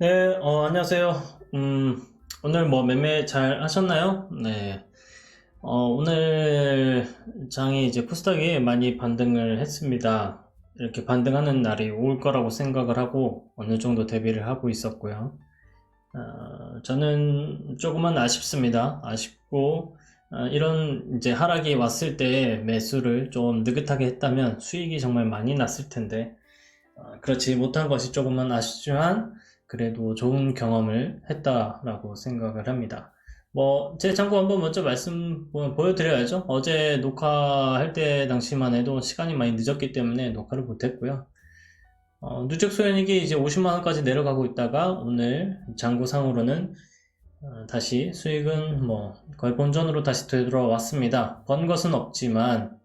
네, 어, 안녕하세요. 음, 오늘 뭐 매매 잘 하셨나요? 네. 어, 오늘 장이 이제 코스닥이 많이 반등을 했습니다. 이렇게 반등하는 날이 올 거라고 생각을 하고 어느 정도 대비를 하고 있었고요. 어, 저는 조금은 아쉽습니다. 아쉽고, 어, 이런 이제 하락이 왔을 때 매수를 좀 느긋하게 했다면 수익이 정말 많이 났을 텐데, 어, 그렇지 못한 것이 조금은 아쉽지만, 그래도 좋은 경험을 했다라고 생각을 합니다. 뭐, 제 참고 한번 먼저 말씀 보- 보여드려야죠. 어제 녹화할 때 당시만 해도 시간이 많이 늦었기 때문에 녹화를 못했고요. 어, 누적 소연익이 이제 50만원까지 내려가고 있다가 오늘 장구상으로는 어, 다시 수익은 뭐 거의 본전으로 다시 되돌아왔습니다. 번 것은 없지만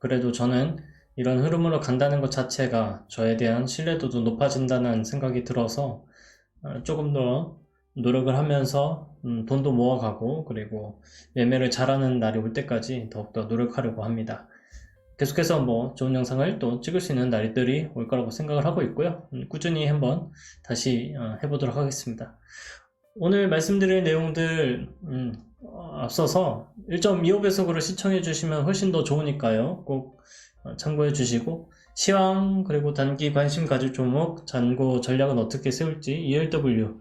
그래도 저는 이런 흐름으로 간다는 것 자체가 저에 대한 신뢰도도 높아진다는 생각이 들어서 어, 조금 더 노력을 하면서 음, 돈도 모아가고 그리고 매매를 잘하는 날이 올 때까지 더욱더 노력하려고 합니다. 계속해서 뭐 좋은 영상을 또 찍을 수 있는 날들이 올 거라고 생각을 하고 있고요. 음, 꾸준히 한번 다시 어, 해보도록 하겠습니다. 오늘 말씀드릴 내용들 음, 어, 앞서서 1.25배속으로 시청해 주시면 훨씬 더 좋으니까요. 꼭 어, 참고해 주시고 시황 그리고 단기 관심 가질 종목 잔고 전략은 어떻게 세울지 ELW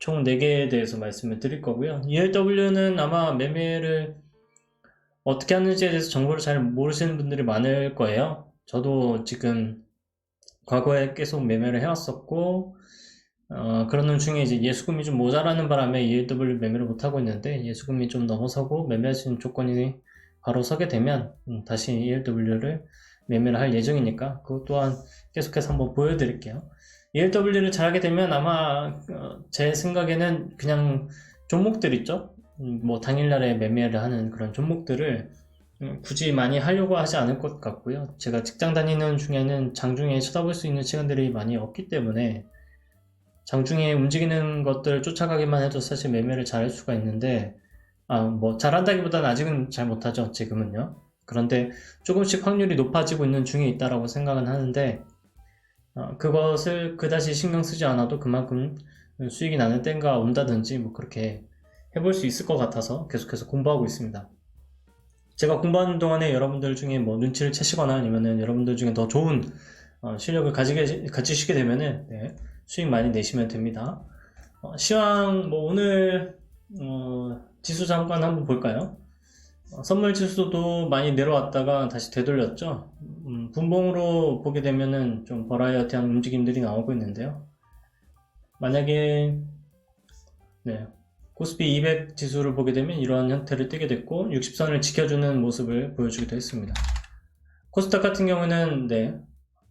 총 4개에 대해서 말씀을 드릴 거고요. ELW는 아마 매매를 어떻게 하는지에 대해서 정보를 잘 모르시는 분들이 많을 거예요. 저도 지금 과거에 계속 매매를 해왔었고, 어, 그러는 중에 이제 예수금이 좀 모자라는 바람에 ELW 매매를 못하고 있는데, 예수금이 좀 넘어서고 매매할 수 있는 조건이 바로 서게 되면, 음, 다시 ELW를 매매를 할 예정이니까, 그것 또한 계속해서 한번 보여드릴게요. ELW를 잘하게 되면 아마, 어, 제 생각에는 그냥 종목들 있죠? 음, 뭐 당일날에 매매를 하는 그런 종목들을 음, 굳이 많이 하려고 하지 않을 것 같고요. 제가 직장 다니는 중에는 장중에 쳐다볼 수 있는 시간들이 많이 없기 때문에 장중에 움직이는 것들을 쫓아가기만 해도 사실 매매를 잘 할 수가 있는데 아, 뭐 잘한다기보다는 아직은 잘 못하죠. 지금은요. 그런데 조금씩 확률이 높아지고 있는 중에 있다라고 생각은 하는데 어, 그것을 그다지 신경 쓰지 않아도 그만큼 수익이 나는 때가 온다든지 뭐 그렇게 해볼 수 있을 것 같아서 계속해서 공부하고 있습니다. 제가 공부하는 동안에 여러분들 중에 뭐 눈치를 채시거나 아니면은 여러분들 중에 더 좋은 어, 실력을 가지게, 가지시게 되면은 네, 수익 많이 내시면 됩니다. 어, 시황 뭐 오늘 어, 지수 잠깐 한번 볼까요? 어, 선물 지수도 많이 내려왔다가 다시 되돌렸죠. 음, 분봉으로 보게 되면은 좀 버라이어티한 움직임들이 나오고 있는데요. 만약에 네, 코스피 200 지수를 보게 되면 이러한 형태를 띠게 됐고 60선을 지켜주는 모습을 보여주기도 했습니다. 코스닥 같은 경우는 네,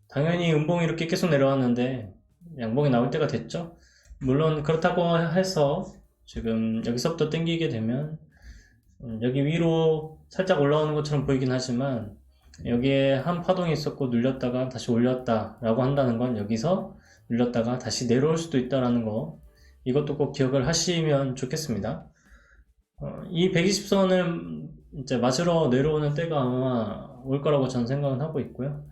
당연히 음봉이 이렇게 계속 내려왔는데 양봉이 나올 때가 됐죠. 물론 그렇다고 해서 지금 여기서부터 땡기게 되면 음, 여기 위로 살짝 올라오는 것처럼 보이긴 하지만 여기에 한 파동이 있었고 눌렸다가 다시 올렸다 라고 한다는 건 여기서 눌렸다가 다시 내려올 수도 있다라는 거 이것도 꼭 기억을 하시면 좋겠습니다. 어, 이 120선을 이제 맞으러 내려오는 때가 아마 올 거라고 저는 생각은 하고 있고요.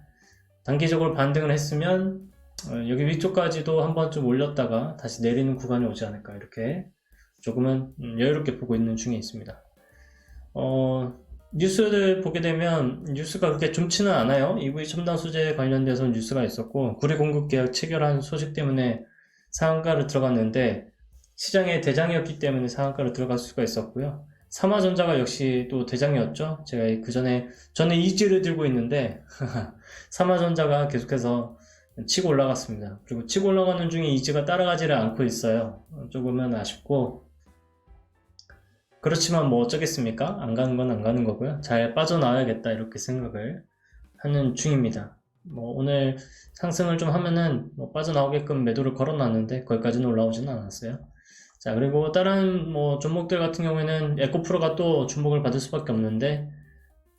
단기적으로 반등을 했으면 어, 여기 위쪽까지도 한번 좀 올렸다가 다시 내리는 구간이 오지 않을까 이렇게 조금은 음, 여유롭게 보고 있는 중에 있습니다. 어, 뉴스를 보게 되면 뉴스가 그렇게 좋지는 않아요. EV 첨단 소재 관련돼서 뉴스가 있었고 구리 공급 계약 체결한 소식 때문에 상한가를 들어갔는데 시장의 대장이었기 때문에 상한가를 들어갈 수가 있었고요. 삼화전자가 역시 또 대장이었죠. 제가 그 전에 저는 이지를 들고 있는데 삼화전자가 계속해서 치고 올라갔습니다. 그리고 치고 올라가는 중에 이지가 따라가지를 않고 있어요. 조금은 아쉽고 그렇지만 뭐 어쩌겠습니까? 안 가는 건 안 가는 거고요. 잘 빠져나와야겠다 이렇게 생각을 하는 중입니다. 뭐 오늘 상승을 좀 하면은 뭐 빠져나오게끔 매도를 걸어놨는데 거기까지는 올라오지는 않았어요. 자 그리고 다른 뭐 종목들 같은 경우에는 에코프로가 또 주목을 받을 수밖에 없는데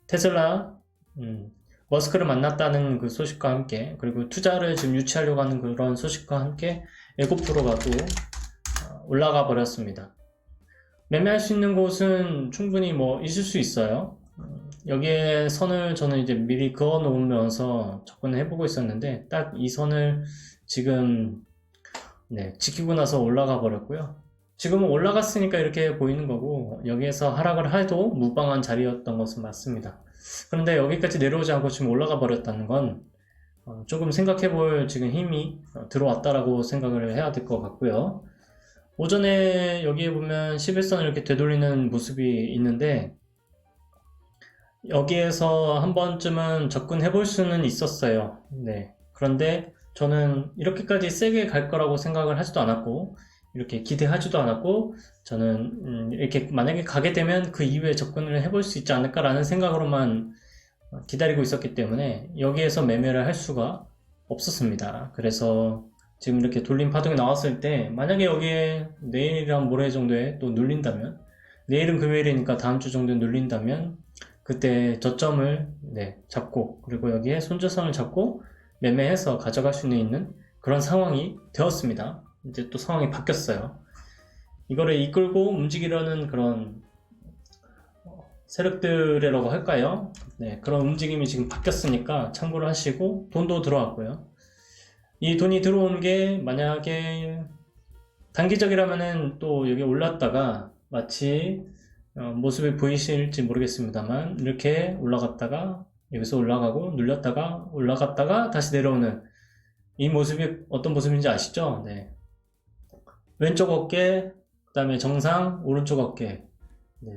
테슬라 음, 머스크를 만났다는 그 소식과 함께 그리고 투자를 지금 유치하려고 하는 그런 소식과 함께 에코프로가 또 어, 올라가 버렸습니다. 매매할 수 있는 곳은 충분히 뭐 있을 수 있어요. 음, 여기에 선을 저는 이제 미리 그어 놓으면서 접근을 해보고 있었는데 딱 이 선을 지금 네, 지키고 나서 올라가 버렸고요. 지금은 올라갔으니까 이렇게 보이는 거고 여기에서 하락을 해도 무방한 자리였던 것은 맞습니다. 그런데 여기까지 내려오지 않고 지금 올라가 버렸다는 건 어, 조금 생각해 볼 지금 힘이 어, 들어왔다라고 생각을 해야 될 것 같고요. 오전에 여기에 보면 11선을 이렇게 되돌리는 모습이 있는데 여기에서 한 번쯤은 접근해 볼 수는 있었어요. 네. 그런데 저는 이렇게까지 세게 갈 거라고 생각을 하지도 않았고 이렇게 기대하지도 않았고 저는 음, 이렇게 만약에 가게 되면 그 이후에 접근을 해볼 수 있지 않을까라는 생각으로만 기다리고 있었기 때문에 여기에서 매매를 할 수가 없었습니다. 그래서 지금 이렇게 돌림 파동이 나왔을 때 만약에 여기에 내일이랑 모레 정도에 또 눌린다면 내일은 금요일이니까 다음 주 정도에 눌린다면 그때 저점을 네, 잡고 그리고 여기에 손절선을 잡고 매매해서 가져갈 수 있는 그런 상황이 되었습니다. 이제 또 상황이 바뀌었어요. 이거를 이끌고 움직이려는 그런 어, 세력들이라고 할까요? 네, 그런 움직임이 지금 바뀌었으니까 참고를 하시고 돈도 들어왔고요. 이 돈이 들어온 게 만약에 단기적이라면은 또 여기 올랐다가 마치 어, 모습이 보이실지 모르겠습니다만 이렇게 올라갔다가 여기서 올라가고 눌렸다가 올라갔다가 다시 내려오는 이 모습이 어떤 모습인지 아시죠? 네. 왼쪽 어깨, 그 다음에 정상, 오른쪽 어깨. 네.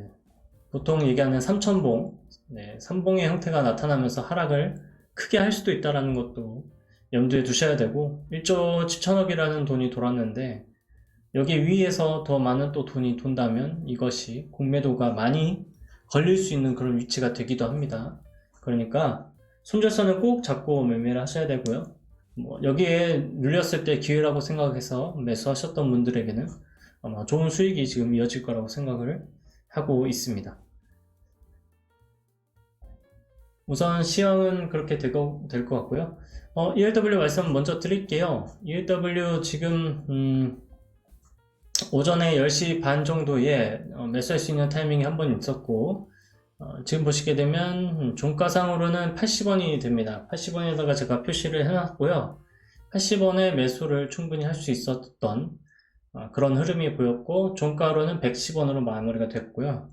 보통 얘기하는 삼천봉, 네. 삼봉의 형태가 나타나면서 하락을 크게 할 수도 있다는 것도 염두에 두셔야 되고 1조 7천억이라는 돈이 돌았는데 여기 위에서 더 많은 또 돈이 돈다면 이것이 공매도가 많이 걸릴 수 있는 그런 위치가 되기도 합니다. 그러니까 손절선을 꼭 잡고 매매를 하셔야 되고요. 뭐 여기에 눌렸을 때 기회라고 생각해서 매수하셨던 분들에게는 아마 좋은 수익이 지금 이어질 거라고 생각을 하고 있습니다. 우선 시황은 그렇게 될 것 같고요. 어, ELW 말씀 먼저 드릴게요. ELW 지금 음, 오전에 10시 반 정도에 어, 매수할 수 있는 타이밍이 한 번 있었고 어, 지금 보시게 되면 종가상으로는 80원이 됩니다. 80원에다가 제가 표시를 해놨고요. 80원에 매수를 충분히 할 수 있었던 어, 그런 흐름이 보였고 종가로는 110원으로 마무리가 됐고요.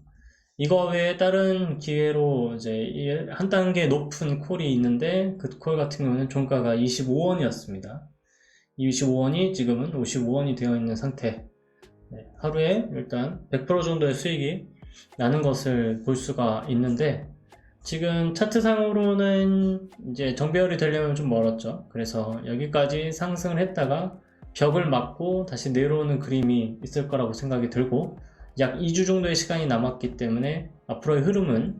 이거 외에 다른 기회로 이제 한 단계 높은 콜이 있는데 그 콜 같은 경우는 종가가 25원이었습니다. 25원이 지금은 55원이 되어 있는 상태. 네, 하루에 일단 100% 정도의 수익이 나는 것을 볼 수가 있는데 지금 차트상으로는 이제 정배열이 되려면 좀 멀었죠. 그래서 여기까지 상승을 했다가 벽을 맞고 다시 내려오는 그림이 있을 거라고 생각이 들고 약 2주 정도의 시간이 남았기 때문에 앞으로의 흐름은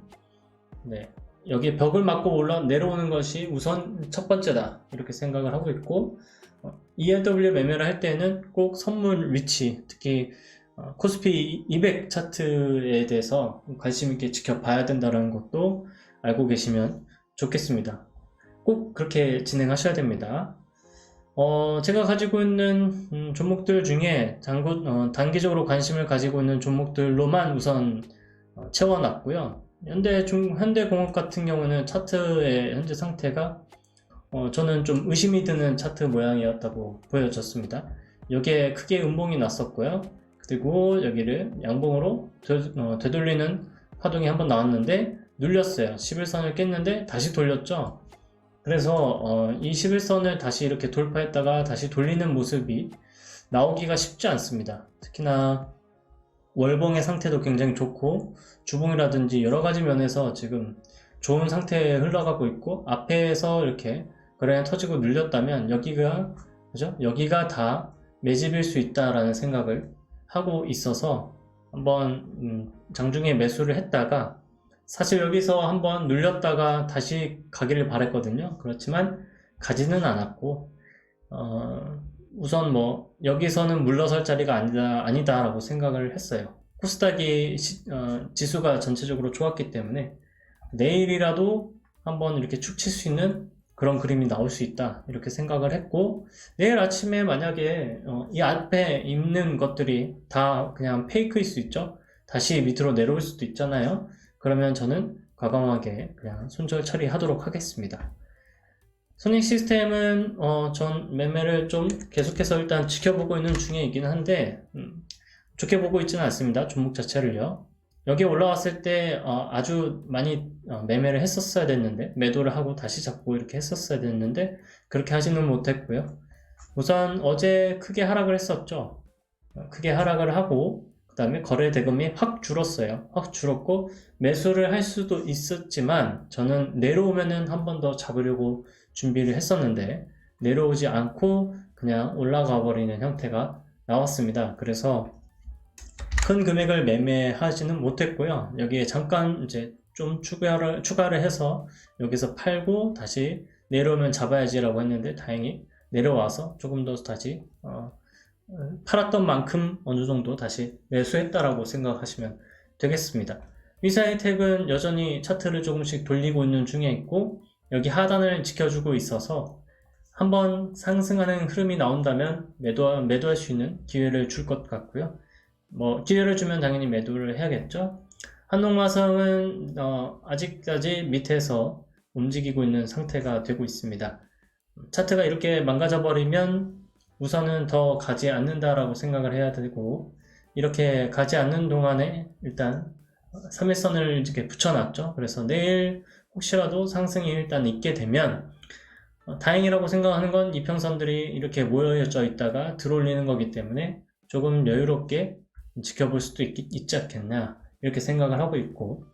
네, 여기 벽을 맞고 올라 내려오는 것이 우선 첫 번째다 이렇게 생각을 하고 있고 어, ELW 매매를 할 때는 꼭 선물 위치 특히 어, 코스피 200 차트에 대해서 관심 있게 지켜봐야 된다는 것도 알고 계시면 좋겠습니다. 꼭 그렇게 진행하셔야 됩니다. 어, 제가 가지고 있는 음, 종목들 중에 장구, 어, 단기적으로 관심을 가지고 있는 종목들로만 우선 어, 채워놨고요. 현대 중, 현대공업 같은 경우는 차트의 현재 상태가 어, 저는 좀 의심이 드는 차트 모양이었다고 보여졌습니다. 여기에 크게 음봉이 났었고요. 그리고 여기를 양봉으로 되, 어, 되돌리는 파동이 한번 나왔는데 눌렸어요. 11선을 깼는데 다시 돌렸죠. 그래서 어, 이 11선을 다시 이렇게 돌파했다가 다시 돌리는 모습이 나오기가 쉽지 않습니다. 특히나 월봉의 상태도 굉장히 좋고 주봉이라든지 여러 가지 면에서 지금 좋은 상태에 흘러가고 있고 앞에서 이렇게 거래가 터지고 눌렸다면 여기가 그죠? 여기가 다 매집일 수 있다라는 생각을 하고 있어서 한번 음, 장중에 매수를 했다가 사실 여기서 한번 눌렸다가 다시 가기를 바랬거든요. 그렇지만 가지는 않았고 어, 우선 뭐 여기서는 물러설 자리가 아니다 아니다라고 생각을 했어요. 코스닥이 시, 어, 지수가 전체적으로 좋았기 때문에 내일이라도 한번 이렇게 축 칠 수 있는 그런 그림이 나올 수 있다 이렇게 생각을 했고 내일 아침에 만약에 어, 이 앞에 있는 것들이 다 그냥 페이크일 수 있죠. 다시 밑으로 내려올 수도 있잖아요. 그러면 저는 과감하게 그냥 손절 처리하도록 하겠습니다. 손익 시스템은 어, 전 매매를 좀 계속해서 일단 지켜보고 있는 중에 있긴 한데 음, 좋게 보고 있지는 않습니다. 종목 자체를요. 여기 올라왔을 때 어, 아주 많이 어, 매매를 했었어야 됐는데 매도를 하고 다시 잡고 이렇게 했었어야 됐는데 그렇게 하지는 못했고요. 우선 어제 크게 하락을 했었죠. 어, 크게 하락을 하고 그 다음에 거래 대금이 확 줄었어요. 확 줄었고 매수를 할 수도 있었지만 저는 내려오면은 한 번 더 잡으려고 준비를 했었는데 내려오지 않고 그냥 올라가 버리는 형태가 나왔습니다. 그래서 큰 금액을 매매하지는 못했고요. 여기에 잠깐 이제 좀 추가를, 추가를 해서 여기서 팔고 다시 내려오면 잡아야지라고 했는데 다행히 내려와서 조금 더 다시 어, 팔았던 만큼 어느 정도 다시 매수했다라고 생각하시면 되겠습니다. 위사이텍은 여전히 차트를 조금씩 돌리고 있는 중에 있고 여기 하단을 지켜주고 있어서 한번 상승하는 흐름이 나온다면 매도, 매도할 수 있는 기회를 줄 것 같고요. 뭐 기회를 주면 당연히 매도를 해야겠죠. 한동마성은 어, 아직까지 밑에서 움직이고 있는 상태가 되고 있습니다. 차트가 이렇게 망가져 버리면 우선은 더 가지 않는다라고 생각을 해야 되고 이렇게 가지 않는 동안에 일단 3일선을 이렇게 붙여놨죠. 그래서 내일 혹시라도 상승이 일단 있게 되면 어, 다행이라고 생각하는 건 이평선들이 이렇게 모여져 있다가 들어올리는 거기 때문에 조금 여유롭게 지켜볼 수도 있, 있지 않겠나 이렇게 생각을 하고 있고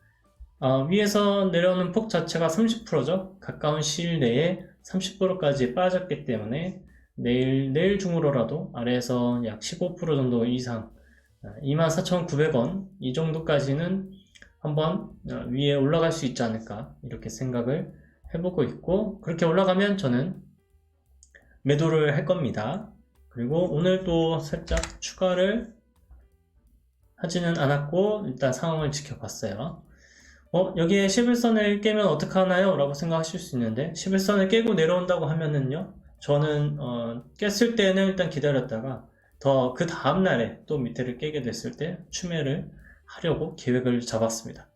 어, 위에서 내려오는 폭 자체가 30%죠. 가까운 시일 내에 30%까지 빠졌기 때문에 내일 내일 중으로라도 아래에서 약 15% 정도 이상 24,900원 이 정도까지는 한번 어, 위에 올라갈 수 있지 않을까 이렇게 생각을 해보고 있고 그렇게 올라가면 저는 매도를 할 겁니다. 그리고 오늘 또 살짝 추가를 하지는 않았고 일단 상황을 지켜봤어요. 어, 여기에 11선을 깨면 어떡하나요? 라고 생각하실 수 있는데 11선을 깨고 내려온다고 하면은요 저는 어, 깼을 때는 일단 기다렸다가 더 그 다음 날에 또 밑에를 깨게 됐을 때 추매를 하려고 계획을 잡았습니다.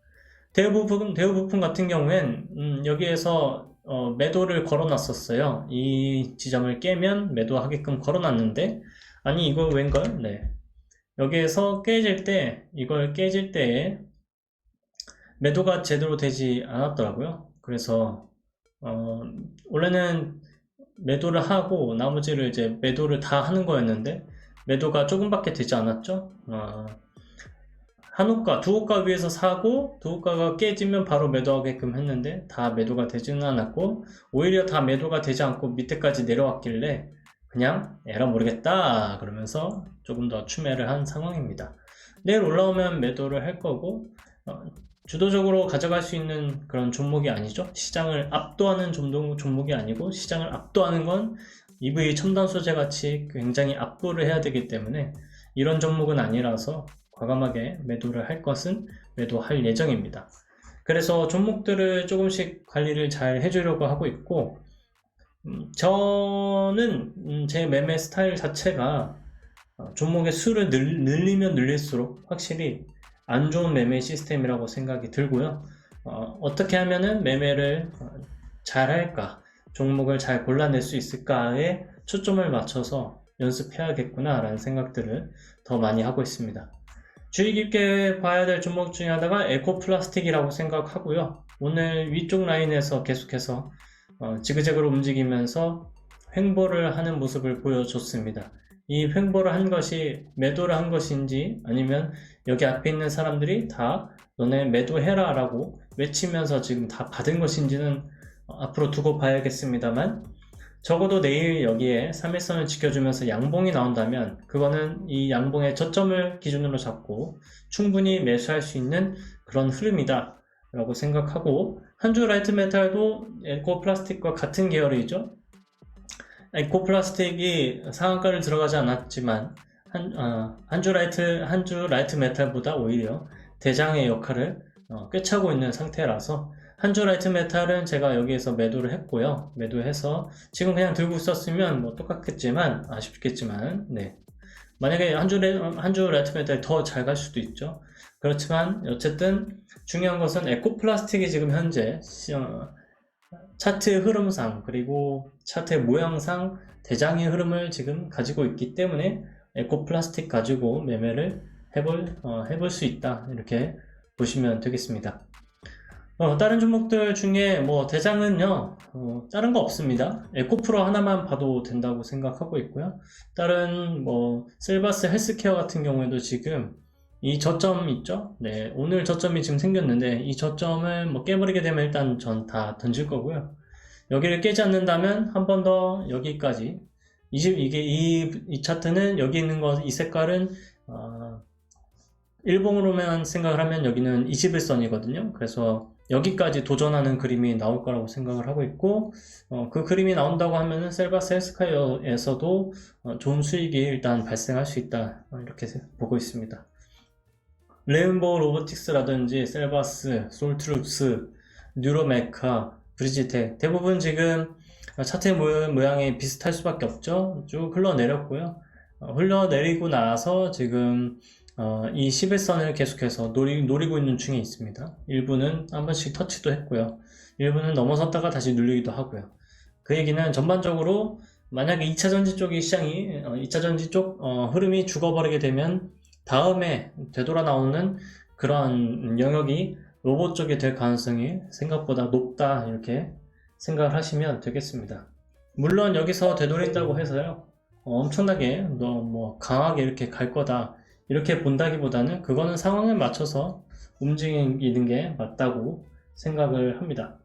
대우부품, 대우부품 같은 경우엔 음, 여기에서 어, 매도를 걸어놨었어요. 이 지점을 깨면 매도하게끔 걸어놨는데 아니 이거 웬걸? 네. 여기에서 깨질 때 이걸 깨질 때에 매도가 제대로 되지 않았더라고요. 그래서 어, 원래는 매도를 하고 나머지를 이제 매도를 다 하는 거였는데 매도가 조금밖에 되지 않았죠. 어, 한 호가, 두 호가 위에서 사고 두 호가가 깨지면 바로 매도하게끔 했는데 다 매도가 되지는 않았고 오히려 다 매도가 되지 않고 밑에까지 내려왔길래 그냥 에라 모르겠다 그러면서 조금 더 추매를 한 상황입니다. 내일 올라오면 매도를 할 거고 어, 주도적으로 가져갈 수 있는 그런 종목이 아니죠. 시장을 압도하는 종목이 아니고 시장을 압도하는 건 EV 첨단 소재 같이 굉장히 압도를 해야 되기 때문에 이런 종목은 아니라서 과감하게 매도를 할 것은 매도할 예정입니다. 그래서 종목들을 조금씩 관리를 잘 해주려고 하고 있고 음, 저는 음, 제 매매 스타일 자체가 어, 종목의 수를 늘, 늘리면 늘릴수록 확실히 안 좋은 매매 시스템이라고 생각이 들고요. 어, 떻게 하면은 매매를 어, 잘 할까, 종목을 잘 골라낼 수 있을까에 초점을 맞춰서 연습해야겠구나 라는 생각들을 더 많이 하고 있습니다. 주의 깊게 봐야 될 종목 중에 하나가 에코플라스틱이라고 생각하고요. 오늘 위쪽 라인에서 계속해서 어, 지그재그로 움직이면서 횡보를 하는 모습을 보여줬습니다. 이 횡보를 한 것이 매도를 한 것인지 아니면 여기 앞에 있는 사람들이 다 너네 매도해라 라고 외치면서 지금 다 받은 것인지는 앞으로 두고 봐야겠습니다만 적어도 내일 여기에 3일선을 지켜주면서 양봉이 나온다면 그거는 이 양봉의 저점을 기준으로 잡고 충분히 매수할 수 있는 그런 흐름이다 라고 생각하고 한주 라이트 메탈도 에코 플라스틱과 같은 계열이죠 에코 플라스틱이 상한가를 들어가지 않았지만 한, 어, 한주 라이트, 한주 라이트 메탈보다 오히려 대장의 역할을 어, 꿰차고 있는 상태라서 한주 라이트 메탈은 제가 여기에서 매도를 했고요. 매도해서 지금 그냥 들고 있었으면 뭐 똑같겠지만 아쉽겠지만 네. 만약에 한주 한주 라이트 메탈이 더 잘 갈 수도 있죠. 그렇지만 어쨌든 중요한 것은 에코 플라스틱이 지금 현재 어, 차트 흐름상 그리고 차트의 모양상 대장의 흐름을 지금 가지고 있기 때문에 에코 플라스틱 가지고 매매를 해볼, 어, 해볼 수 있다. 이렇게 보시면 되겠습니다. 어, 다른 종목들 중에 뭐 대장은요, 어, 다른 거 없습니다. 에코프로 하나만 봐도 된다고 생각하고 있고요. 다른 뭐 셀바스 헬스케어 같은 경우에도 지금 이 저점 있죠? 네, 오늘 저점이 지금 생겼는데 이 저점을 뭐 깨버리게 되면 일단 전 다 던질 거고요. 여기를 깨지 않는다면 한 번 더 여기까지 20, 이게 이, 이 차트는 여기 있는 거, 이 색깔은 어, 일봉으로만 생각을 하면 여기는 21선이거든요. 그래서 여기까지 도전하는 그림이 나올 거라고 생각을 하고 있고 어, 그 그림이 나온다고 하면은 셀바스 헬스카이어에서도 어, 좋은 수익이 일단 발생할 수 있다 어, 이렇게 보고 있습니다. 레인보우 로보틱스라든지 셀바스, 솔트룩스, 뉴로메카, 브리지텍 대부분 지금 차트의 모양- 모양이 비슷할 수밖에 없죠. 쭉 흘러내렸고요. 어, 흘러내리고 나서 지금 어, 이 11선을 계속해서 노리, 노리고 있는 중에 있습니다. 일부는 한 번씩 터치도 했고요. 일부는 넘어섰다가 다시 눌리기도 하고요. 그 얘기는 전반적으로 만약에 2차 전지 쪽이 시장이 어, 2차 전지 쪽 어, 흐름이 죽어버리게 되면 다음에 되돌아 나오는 그런 영역이 로봇 쪽이 될 가능성이 생각보다 높다 이렇게 생각을 하시면 되겠습니다. 물론 여기서 되돌린다고 해서요 어, 엄청나게 너뭐 강하게 이렇게 갈 거다 이렇게 본다기보다는 그거는 상황에 맞춰서 움직이는 게 맞다고 생각을 합니다.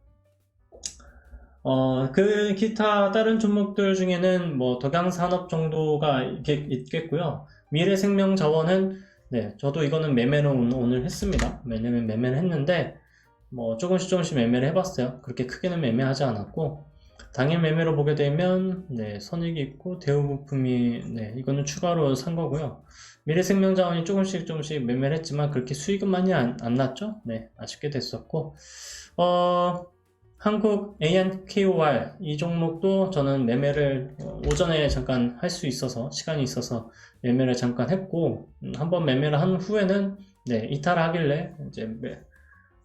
어, 그 기타 다른 종목들 중에는 뭐 덕양산업 정도가 있겠, 있겠고요. 미래생명자원은 네, 저도 이거는 매매를 오늘, 했습니다. 왜냐면 매매를 했는데 뭐 조금씩 조금씩 매매를 해봤어요. 그렇게 크게는 매매하지 않았고 당일 매매로 보게 되면 네, 선익이 있고 대우 부품이 네, 이거는 추가로 산 거고요. 미래생명자원이 조금씩 조금씩 매매를 했지만 그렇게 수익은 많이 안, 안 났죠. 네, 아쉽게 됐었고 어, 한국 ANKOR 이 종목도 저는 매매를 어, 오전에 잠깐 할 수 있어서 시간이 있어서 매매를 잠깐 했고 음, 한번 매매를 한 후에는 네, 이탈하길래 이제 매-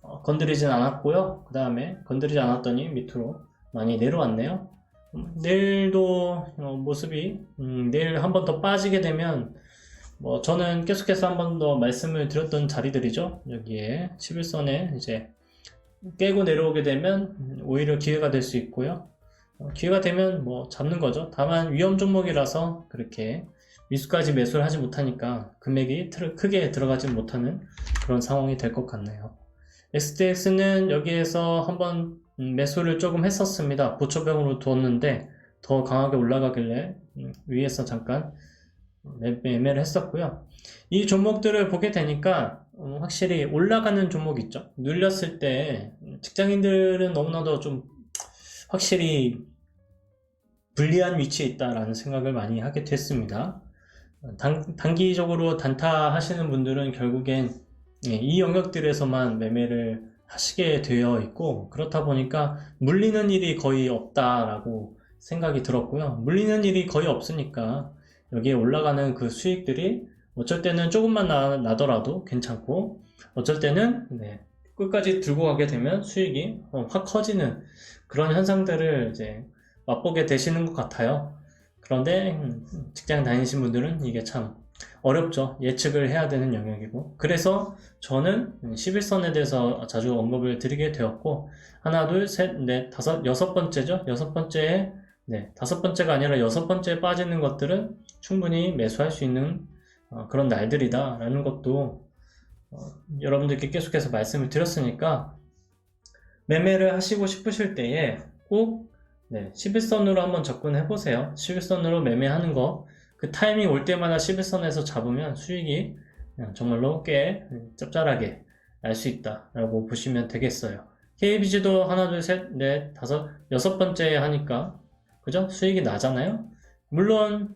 어, 건드리진 않았고요. 그 다음에 건드리지 않았더니 밑으로 많이 내려왔네요. 음, 내일도 어, 모습이 음, 내일 한 번 더 빠지게 되면 뭐 저는 계속해서 한 번 더 말씀을 드렸던 자리들이죠. 여기에 11선에 이제 깨고 내려오게 되면 음, 오히려 기회가 될 수 있고요. 어, 기회가 되면 뭐 잡는 거죠. 다만 위험 종목이라서 그렇게 미수까지 매수를 하지 못하니까 금액이 틀- 크게 들어가지 못하는 그런 상황이 될 것 같네요. STX는 여기에서 한번 음, 매수를 조금 했었습니다. 보초병으로 두었는데 더 강하게 올라가길래 음, 위에서 잠깐 매- 매매를 했었고요. 이 종목들을 보게 되니까 어, 확실히 올라가는 종목 있죠. 눌렸을 때 직장인들은 너무나도 좀 확실히 불리한 위치에 있다라는 생각을 많이 하게 됐습니다. 단, 단기적으로 단타 하시는 분들은 결국엔 예, 이 영역들에서만 매매를 하시게 되어 있고 그렇다 보니까 물리는 일이 거의 없다라고 생각이 들었고요. 물리는 일이 거의 없으니까 여기에 올라가는 그 수익들이 어쩔 때는 조금만 나, 나더라도 괜찮고 어쩔 때는 네, 끝까지 들고 가게 되면 수익이 어, 확 커지는 그런 현상들을 이제 맛보게 되시는 것 같아요. 그런데 음, 직장 다니신 분들은 이게 참 어렵죠. 예측을 해야 되는 영역이고. 그래서 저는 11선에 대해서 자주 언급을 드리게 되었고, 하나, 둘, 셋, 넷, 다섯, 여섯 번째죠. 여섯 번째에, 네, 다섯 번째가 아니라 여섯 번째에 빠지는 것들은 충분히 매수할 수 있는 어, 그런 날들이다 라는 것도 어, 여러분들께 계속해서 말씀을 드렸으니까 매매를 하시고 싶으실 때에 꼭 네, 11선으로 한번 접근해 보세요. 11선으로 매매하는 거, 그 타이밍 올 때마다 11선에서 잡으면 수익이 정말로 꽤 짭짤하게 날 수 있다 라고 보시면 되겠어요. KBG도 하나, 둘, 셋, 넷, 다섯, 여섯 번째 하니까 그죠? 수익이 나잖아요. 물론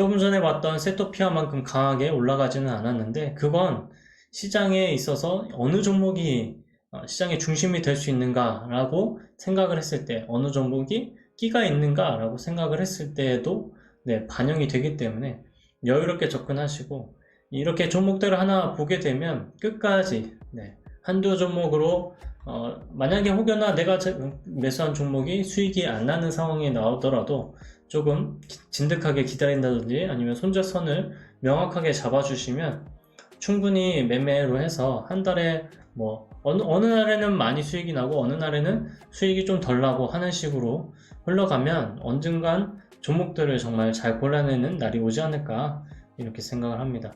조금 전에 봤던 세토피아만큼 강하게 올라가지는 않았는데 그건 시장에 있어서 어느 종목이 어, 시장의 중심이 될 수 있는가라고 생각을 했을 때 어느 종목이 끼가 있는가라고 생각을 했을 때에도 네, 반영이 되기 때문에 여유롭게 접근하시고 이렇게 종목들을 하나 보게 되면 끝까지 네, 한두 종목으로 어, 만약에 혹여나 내가 제- 매수한 종목이 수익이 안 나는 상황이 나오더라도 조금 기- 진득하게 기다린다든지 아니면 손절선을 명확하게 잡아주시면 충분히 매매로 해서 한 달에 뭐 어느, 어느 날에는 많이 수익이 나고 어느 날에는 수익이 좀 덜 나고 하는 식으로 흘러가면 언젠간 종목들을 정말 잘 골라내는 날이 오지 않을까 이렇게 생각을 합니다.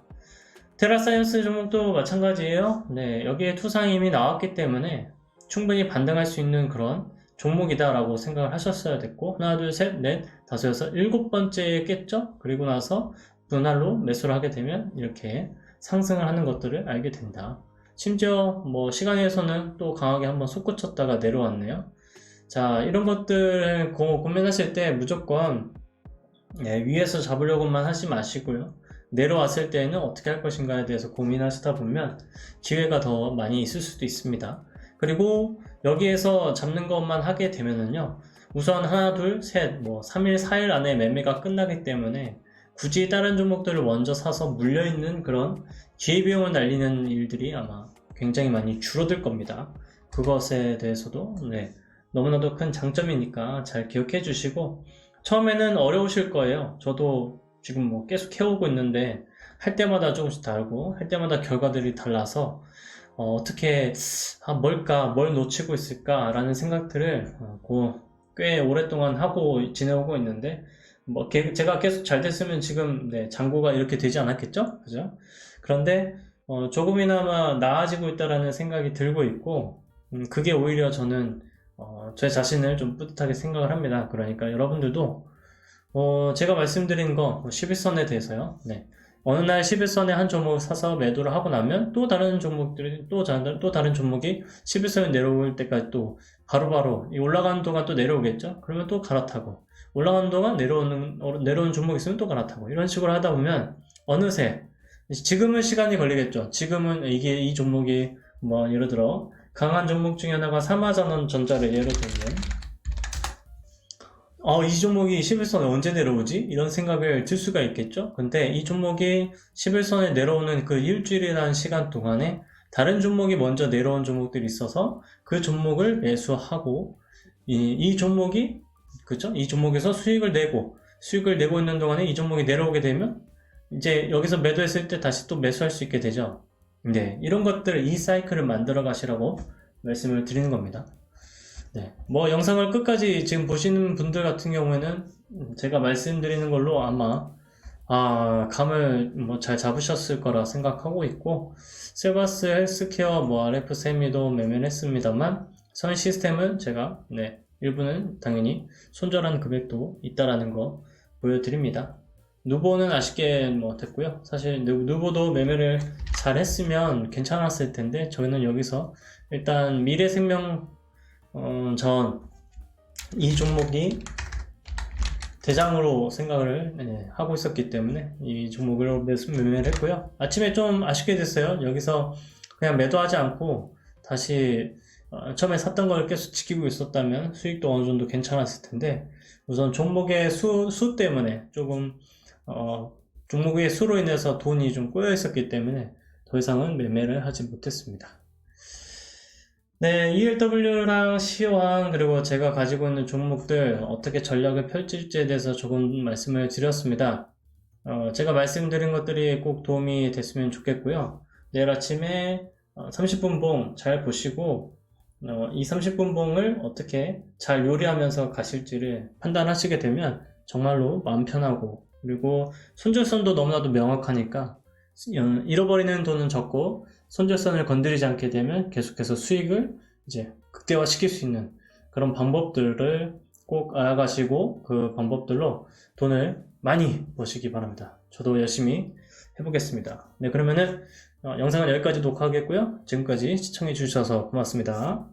테라사이언스 종목도 마찬가지예요. 네, 여기에 투상이 이미 나왔기 때문에 충분히 반등할 수 있는 그런 종목이다라고 생각을 하셨어야 됐고 하나, 둘, 셋, 넷, 다섯, 여섯, 일곱 번째에 깼죠. 그리고 나서 분할로 매수를 하게 되면 이렇게 상승을 하는 것들을 알게 된다. 심지어 뭐 시간에서는 또 강하게 한번 솟구쳤다가 내려왔네요. 자, 이런 것들 고, 고민하실 때 무조건 네, 위에서 잡으려고만 하지 마시고요. 내려왔을 때는 어떻게 할 것인가에 대해서 고민하시다 보면 기회가 더 많이 있을 수도 있습니다. 그리고 여기에서 잡는 것만 하게 되면은요, 우선 하나, 둘, 셋, 뭐 3일, 4일 안에 매매가 끝나기 때문에 굳이 다른 종목들을 먼저 사서 물려있는 그런 기회비용을 날리는 일들이 아마 굉장히 많이 줄어들 겁니다. 그것에 대해서도 네, 너무나도 큰 장점이니까 잘 기억해 주시고 처음에는 어려우실 거예요. 저도 지금 뭐 계속 해오고 있는데 할 때마다 조금씩 다르고 할 때마다 결과들이 달라서 어, 떻게 아, 뭘까 뭘 놓치고 있을까라는 생각들을 어, 고- 꽤 오랫동안 하고 지내오고 있는데 뭐 게- 제가 계속 잘 됐으면 지금 네, 장고가 이렇게 되지 않았겠죠? 그죠? 그런데 어, 조금이나마 나아지고 있다라는 생각이 들고 있고 음, 그게 오히려 저는 어, 제 자신을 좀 뿌듯하게 생각을 합니다. 그러니까 여러분들도 어, 제가 말씀드린 거 11선에 대해서요. 네. 어느 날 11선에 한 종목을 사서 매도를 하고 나면 또 다른 종목들이 또, 자- 또 다른 종목이 11선에 내려올 때까지 또 바로바로 이 올라가는 동안 또 내려오겠죠? 그러면 또 갈아타고 올라가는 동안 내려오는 어, 내려오는 종목 있으면 또 갈아타고 이런 식으로 하다 보면 어느새 지금은 시간이 걸리겠죠. 지금은 이게 이 종목이 뭐 예를 들어 강한 종목 중에 하나가 삼화전원 전자를 예로 들면 어, 이 종목이 11선에 언제 내려오지? 이런 생각을 들 수가 있겠죠? 근데 이 종목이 11선에 내려오는 그 일주일이라는 시간 동안에 다른 종목이 먼저 내려온 종목들이 있어서 그 종목을 매수하고 이, 이 종목이 그죠? 이 종목에서 수익을 내고 수익을 내고 있는 동안에 이 종목이 내려오게 되면 이제 여기서 매도했을 때 다시 또 매수할 수 있게 되죠. 네, 이런 것들 이 사이클을 만들어 가시라고 말씀을 드리는 겁니다. 네, 뭐 영상을 끝까지 지금 보시는 분들 같은 경우에는 제가 말씀드리는 걸로 아마 아, 감을 뭐 잘 잡으셨을 거라 생각하고 있고 셀바스 헬스케어 뭐 RF 세미도 매매를 했습니다만 선 시스템은 제가 네, 일부는 당연히 손절한 금액도 있다라는 거 보여드립니다. 누보는 아쉽게 뭐 됐고요. 사실 누- 누보도 매매를 잘 했으면 괜찮았을 텐데 저희는 여기서 일단 미래생명 어, 전이 종목이 대장으로 생각을 네, 하고 있었기 때문에 이 종목을 매매를 했고요. 아침에 좀 아쉽게 됐어요. 여기서 그냥 매도하지 않고 다시 어, 처음에 샀던 걸 계속 지키고 있었다면 수익도 어느 정도 괜찮았을 텐데 우선 종목의 수, 수 때문에 조금 어, 종목의 수로 인해서 돈이 좀 꼬여 있었기 때문에 더 이상은 매매를 하지 못했습니다. 네, ELW랑 시황 그리고 제가 가지고 있는 종목들 어떻게 전략을 펼칠지에 대해서 조금 말씀을 드렸습니다. 어, 제가 말씀드린 것들이 꼭 도움이 됐으면 좋겠고요. 내일 아침에 30분 봉 잘 보시고 어, 이 30분 봉을 어떻게 잘 요리하면서 가실지를 판단하시게 되면 정말로 마음 편하고 그리고 손절선도 너무나도 명확하니까 어, 잃어버리는 돈은 적고 손절선을 건드리지 않게 되면 계속해서 수익을 이제 극대화시킬 수 있는 그런 방법들을 꼭 알아가시고 그 방법들로 돈을 많이 버시기 바랍니다. 저도 열심히 해보겠습니다. 네, 그러면은 어, 영상을 여기까지 녹화하겠고요. 지금까지 시청해 주셔서 고맙습니다.